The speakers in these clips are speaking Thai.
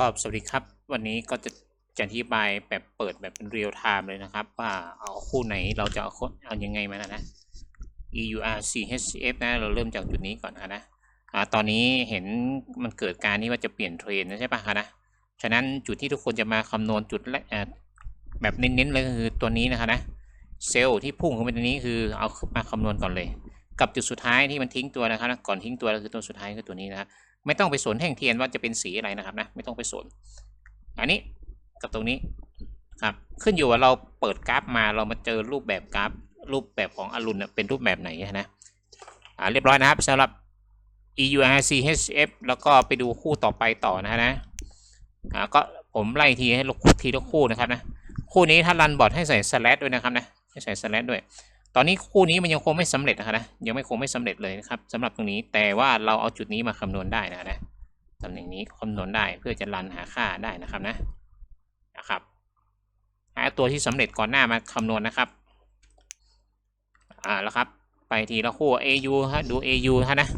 ก็สวัสดีครับ วันนี้ก็จะจะอธิบายแบบเปิดแบบเป็นเรียลไทม์เลยนะครับ ว่าเอาคู่ไหนเราจะเอาคเอายังไงมานะนะ EUR CHF นะเราเริ่มจากจุดนี้ก่อนนะนะอ่าตอนนี้เห็นมันเกิดการนี้ว่าจะเปลี่ยนเทรนใช่ปะคะนะฉะนั้นจุดที่ทุกคนจะมาคำนวณจุดแรกอ่าแบบเน้นๆเลยคือตัวนี้นะคะนะเซลล์ที่พุ่งเข้าไปตรงนี้คือเอามาคำนวณก่อนเลย กับจุดสุดท้ายที่มันทิ้งตัวนะครับนะก่อนทิ้งตัวก็คือตัวสุดท้ายคือตัวนี้นะครับ ไม่ต้องไปสนแท่งเทียนว่าจะเป็นสีอะไรนะครับนะไม่ต้องไปสนอันนี้กับตรงนี้ครับขึ้นอยู่ว่าเราเปิดกราฟมาเรามาเจอรูปแบบกราฟ รูปแบบของอรุณเป็นรูปแบบไหนนะอ่าเรียบร้อยนะครับสำหรับ EURCHF แล้วก็ไปดูคู่ต่อไปต่อนะนะอ่าก็ผมไล่ทีให้ลกทีละคู่นะครับนะคู่นี้ถ้ารันบอร์ดให้ใส่สแลดด้วยนะครับนะให้ใส่สแลดด้วย ตอนนี้คู่นี้มันยังคงไม่สำเร็จนะครับนะยังไม่คงไม่สำเร็จเลยนะครับสำหรับตรงนี้แต่ว่าเราเอาจุดนี้มาคำนวณได้นะนะตำแหน่งนี้คำนวณได้เพื่อจะรันหาค่าได้นะครับนะนะครับหาตัวที่สำเร็จก่อนหน้ามาคำนวณนะครับอ่าแล้วครับ ไปทีละคู่ AU ฮะดู AU ฮะนะ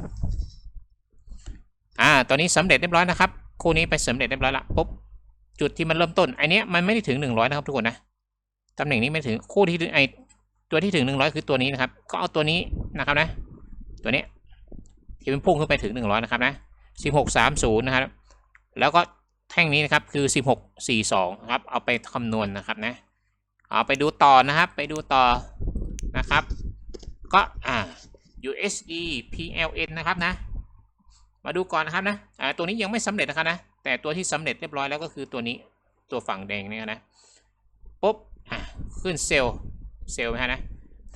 อ่าตอนนี้สำเร็จเรียบร้อยนะครับ คู่นี้ไปสำเร็จเรียบร้อยละปุ๊บจุดที่มันเริ่มต้นไอเนี้ยมันไม่ได้ถึงหนึ่งร้อยนะครับทุกคนนะตำแหน่งนี้ไม่ถึงคู่ที่ไอ ตัวที่ถึงหนึ่งร้อยคือตัวนี้นะครับ ก็เอาตัวนี้นะครับนะ ตัวนี้ที่มันพุ่งขึ้นไปถึงหนึ่งร้อยนะครับนะสิบหกสามศูนย์นะครับ แล้วก็แท่งนี้นะครับคือสิบหกสี่สองครับ เอาไปคำนวณนะครับนะ เอาไปดูต่อนะครับ ไปดูต่อนะครับ ก็อ่า USD PLN นะครับนะ มาดูก่อนนะครับนะ อ่า ตัวนี้ยังไม่สำเร็จนะครับนะ แต่ตัวที่สำเร็จเรียบร้อยแล้วก็คือตัวนี้ ตัวฝั่งแดงเนี่ยนะ ปุ๊บ อ่า ขึ้นเซลล์ เซลล์นะฮะนะ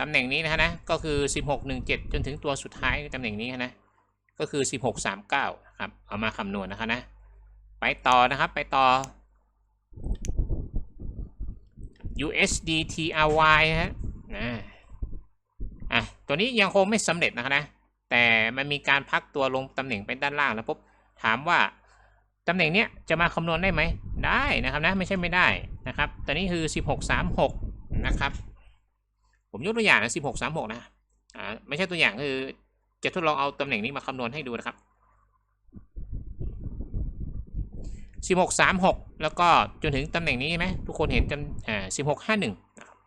ตำแหน่งนี้นะฮะนะก็คือ 1617 จนถึงตัวสุดท้ายตำแหน่งนี้นะก็คือ 1639ครับเอามาคำนวณนะครับนะไปต่อนะครับไปต่อ USD TRY ฮะนะอะตัวนี้ยังคงไม่สำเร็จนะครับนะแต่มันมีการพักตัวลงตำแหน่งไปด้านล่างแล้วปุ๊บถามว่าตำแหน่งเนี้ยจะมาคำนวณได้ไหมได้นะครับนะไม่ใช่ไม่ได้นะครับตอนนี้คือ 1636 นะครับ ผมยกตัวอย่างนะ16 36นะอ่าไม่ใช่ตัวอย่างคือจะทดลองเอาตำแหน่งนี้มาคำนวณให้ดูนะครับ16 36แล้วก็จนถึงตำแหน่งนี้ใช่ไหมทุกคนเห็นจำอ่า16 51นะครับ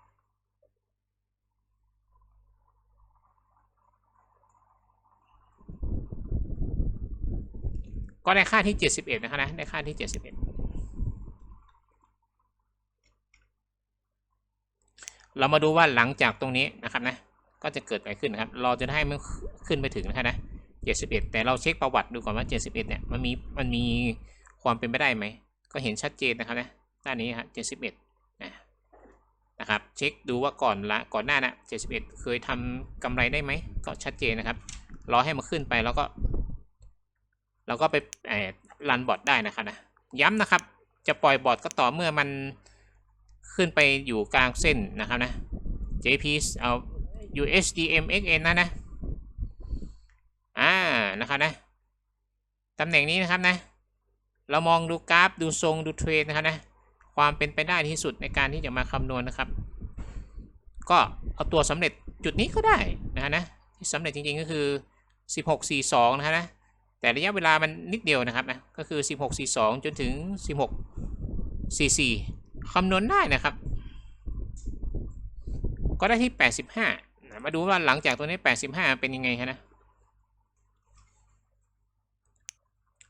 ก็ได้ค่าที่ 71 นะครับนะ ได้ค่าที่ 71 เรามาดูว่าหลังจากตรงนี้นะครับนะก็จะเกิดอะไรขึ้นนะครับ เราจะให้มันขึ้นไปถึงนะครับนะ71 แต่เราเช็คประวัติดูก่อนว่า 71 เนี่ยมันมีมันมีความเป็นไปได้ไหม ก็เห็นชัดเจนนะครับนะด้านนี้ครับ71นะนะครับเช็คดูว่าก่อนละก่อนหน้านะ71 เคยทำกำไรได้ไหมก็ชัดเจนนะครับรอให้มันขึ้นไปแล้วก็เราก็ไปรันบอร์ดได้นะครับนะย้ำนะครับ จะปล่อยบอร์ดก็ต่อเมื่อมัน ขึ้นไปอยู่กลางเส้นนะครับนะ JP เอา USD MXN นะนะอ่านะครับนะตำแหน่งนี้นะครับนะ เรามองดูกราฟดูทรงดูเทรนนะครับนะความเป็นไปได้ที่สุดในการที่จะมาคำนวณนะครับ ก็เอาตัวสำเร็จจุดนี้ก็ได้นะฮะนะที่สำเร็จจริงๆก็คือ 1642 นะฮะนะแต่ระยะเวลามันนิดเดียวนะครับนะก็คือ 1642 จนถึง 1644 คำนวณได้นะครับ ก็ได้ที่ 85 มาดูว่าหลังจากตัวนี้ 85 เป็นยังไงฮะนะ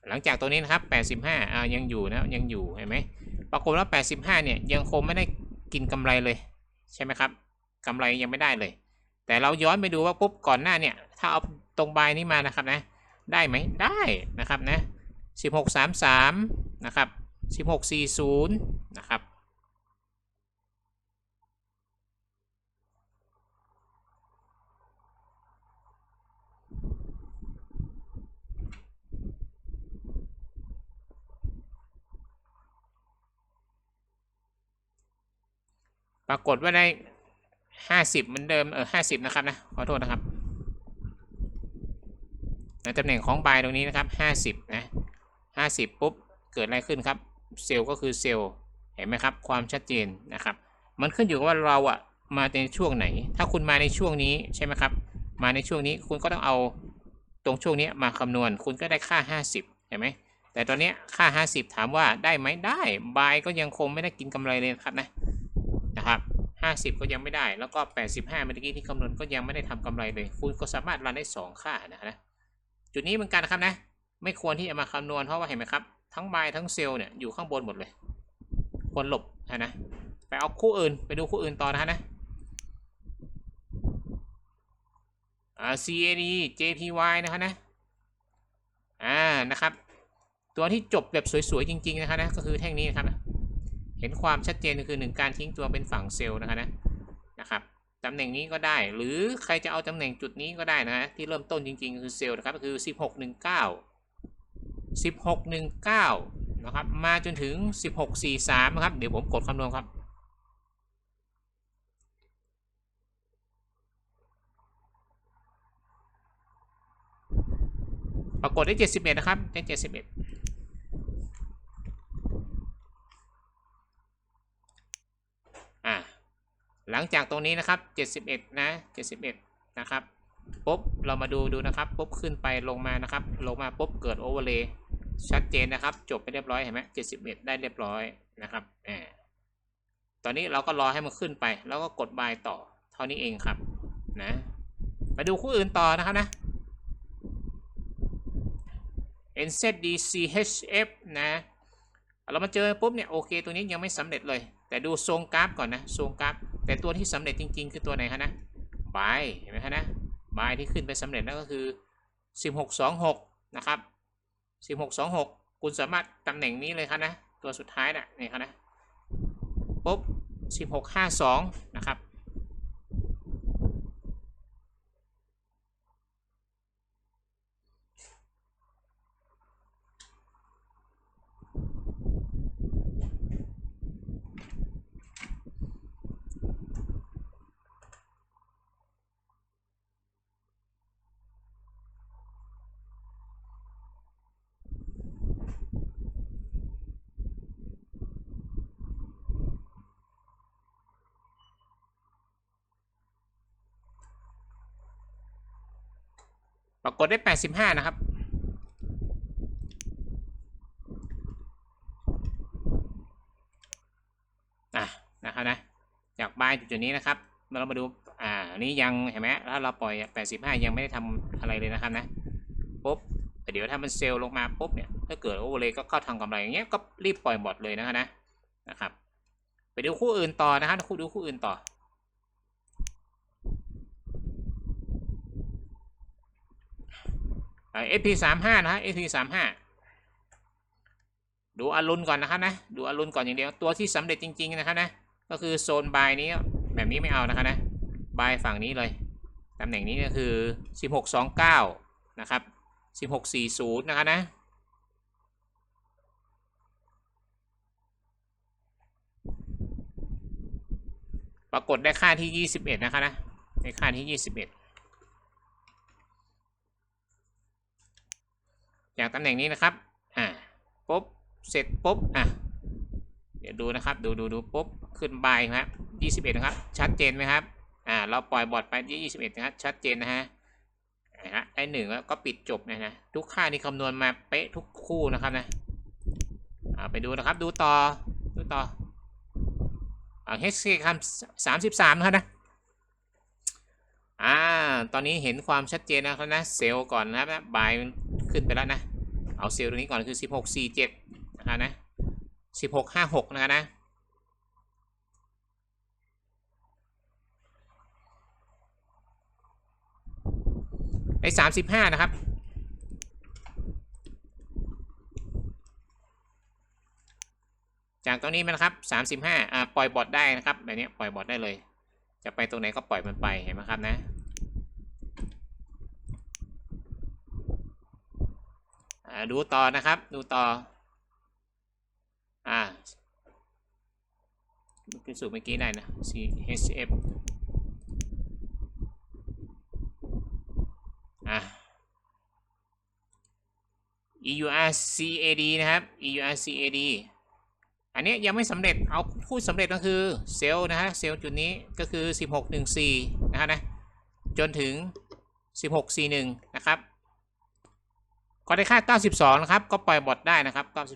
หลังจากตัวนี้นะครับ 85อ่ายังอยู่นะยังอยู่เห็นไหมปรากฏว่า 85 เนี่ยยังคงไม่ได้กินกำไรเลย ใช่ไหมครับกำไรยังไม่ได้เลย แต่เราย้อนไปดูว่าปุ๊บก่อนหน้าเนี่ย ถ้าเอาตรงบายนี้มานะครับนะ ได้ไหมได้นะครับนะ1633 นะครับ 1640 นะครับ ปรากฏว่าได้ห้าสิบเหมือนเดิมเออห้าสิบนะครับนะขอโทษนะครับในตำแหน่งของบายตรงนี้นะครับห้าสิบนะห้าสิบปุ๊บเกิดอะไรขึ้นครับ เซลล์ก็คือเซลล์เห็นไหมครับ ความชัดเจนนะครับ มันขึ้นอยู่กับว่าเราอะมาในช่วงไหน ถ้าคุณมาในช่วงนี้ใช่ไหมครับ มาในช่วงนี้คุณก็ต้องเอาตรงช่วงนี้มาคำนวณ คุณก็ได้ค่า 50เห็นไหมแต่ตอนนี้ค่า 50 ถามว่าได้ไหมได้บายก็ยังคงไม่ได้กินกำไรเลยครับนะ นะครับ 50 ก็ยังไม่ได้ แล้วก็ 85เมื่อกี้ที่คำนวณก็ยังไม่ได้ทำกำไรเลย คุณก็สามารถรันได้ 2 ค่านะนะ จุดนี้เหมือนกันนะครับนะ ไม่ควรที่จะมาคำนวณเพราะว่าเห็นไหมครับ ทั้งบายทั้งเซลล์เนี่ยอยู่ข้างบนหมดเลย ควรหลบนะนะ ไปเอาคู่อื่น ไปดูคู่อื่นต่อนะฮะนะอ่า CAD JPY นะครับนะ อ่า นะครับ ตัวที่จบแบบสวยๆจริงๆนะครับนะ ก็คือแท่งนี้นะครับ ห็นความชัดเจนคือหนึ่งการทิ้งตัวเป็นฝั่งเซลล์นะครับนะนะครับตำแหน่งนี้ก็ได้ หรือใครจะเอาตำแหน่งจุดนี้ก็ได้นะที่เริ่มต้นจริง ๆ คือเซลล์นะครับก็คือ 1619 1619นะครับมาจนถึง 1643นะครับเดี๋ยวผมกดคำนวณครับปรากฏได้ 71 นะครับ ได้ 71 อ่า หลังจากตรงนี้นะครับ 71 นะ 71 นะครับปุ๊บเรามาดูดูนะครับปุ๊บขึ้นไปลงมานะครับ ลงมาปุ๊บเกิดโอเวอร์เลย์ชัดเจนนะครับ จบไปเรียบร้อยเห็นไหม71ได้เรียบร้อยนะครับอ่าตอนนี้เราก็รอให้มันขึ้นไป แล้วก็กดบายต่อเท่านี้เองครับนะมาดูคู่อื่นต่อนะครับนะ NZDCHF นะ เรามาเจอปุ๊บเนี่ยโอเค ตัวนี้ยังไม่สำเร็จเลย แต่ดูทรงกราฟก่อนนะทรงกราฟ แต่ตัวที่สำเร็จจริง ๆ คือตัวไหนคะนะบายเห็นไหมคะนะบายที่ขึ้นไปสำเร็จนั่นก็คือ 1626 นะครับ 1626 คุณสามารถตำแหน่งนี้เลยครับนะตัวสุดท้ายนะนี่ครับนะปุ๊บ1652 นะครับ ปรากฏได้85นะครับ อะนะครับนะ จากบายจุดนี้นะครับ เรามาดู อ่า นี้ยังเห็นไหมถ้าเราปล่อย85ยังไม่ได้ทำอะไรเลยนะครับนะปุ๊บแต่เดี๋ยวถ้ามันเซลล์ลงมาปุ๊บเนี่ย ถ้าเกิดโอเวอร์เลยก็เข้าทางกำไรอย่างเงี้ย ก็รีบปล่อยบอดเลยนะครับนะ นะครับ ไปดูคู่อื่นต่อนะครับ คู่ดูคู่อื่นต่อ เอพีสามห้านะฮะเอพีสามห้าดูอรุณก่อนนะครับนะ ดูอรุณก่อนอย่างเดียว ตัวที่สำเร็จจริง ๆ นะครับนะ ก็คือโซนบายนี้แบบนี้ไม่เอานะครับนะบายฝั่งนี้เลยตำแหน่งนี้ก็คือสิบหกสองเก้านะครับสิบหกสี่ศูนย์นะครับนะ ปรากฏได้ค่าที่ยี่สิบเอ็ดนะครับนะ ในค่าที่ยี่สิบเอ็ด จากตำแหน่งนี้นะครับอ่าปุ๊บเสร็จปุ๊บอะเดี๋ยวดูนะครับดูดูดูปุ๊บขึ้นใบครับยี่สิบเอ็ดนะครับชัดเจนไหมครับอ่าเราปล่อยบอร์ดไปที่ยี่สิบเอ็ดนะครับชัดเจนนะฮะนะได้หนึ่งแล้วก็ปิดจบนะฮะทุกค่านี่คำนวณมาเป๊ะทุกคู่นะครับนะอ่าไปดูนะครับดูต่อดูต่ออ่า HK คำสามสิบสามนะครับนะอ่าตอนนี้เห็นความชัดเจนนะครับนะเซลล์ก่อนนะครับนะบาย ขึ้นไปแล้วนะ เอาเซลล์ตรงนี้ก่อนคือ 1647นะครับนะ1656นะครับนะได้35 นะครับ จากตรงนี้มันครับ 35อ่าปล่อยบอทได้นะครับแบบนี้ปล่อยบอทได้เลย จะไปตรงไหนก็ปล่อยมันไปเห็นไหมครับนะ ดูต่อนะครับ ดูต่อ อ่าขึ้นสูตรเมื่อกี้ได้นะ CHF อ่า EURCAD นะครับ EURCAD อันนี้ยังไม่สำเร็จ เอาพูดสำเร็จก็คือเซลล์นะฮะ เซลล์จุดนี้ก็คือ 1614 นะฮะนะ จนถึง 1641 นะครับ ก็ได้ค่า 92 นะครับ ก็ปล่อยบอทได้นะครับ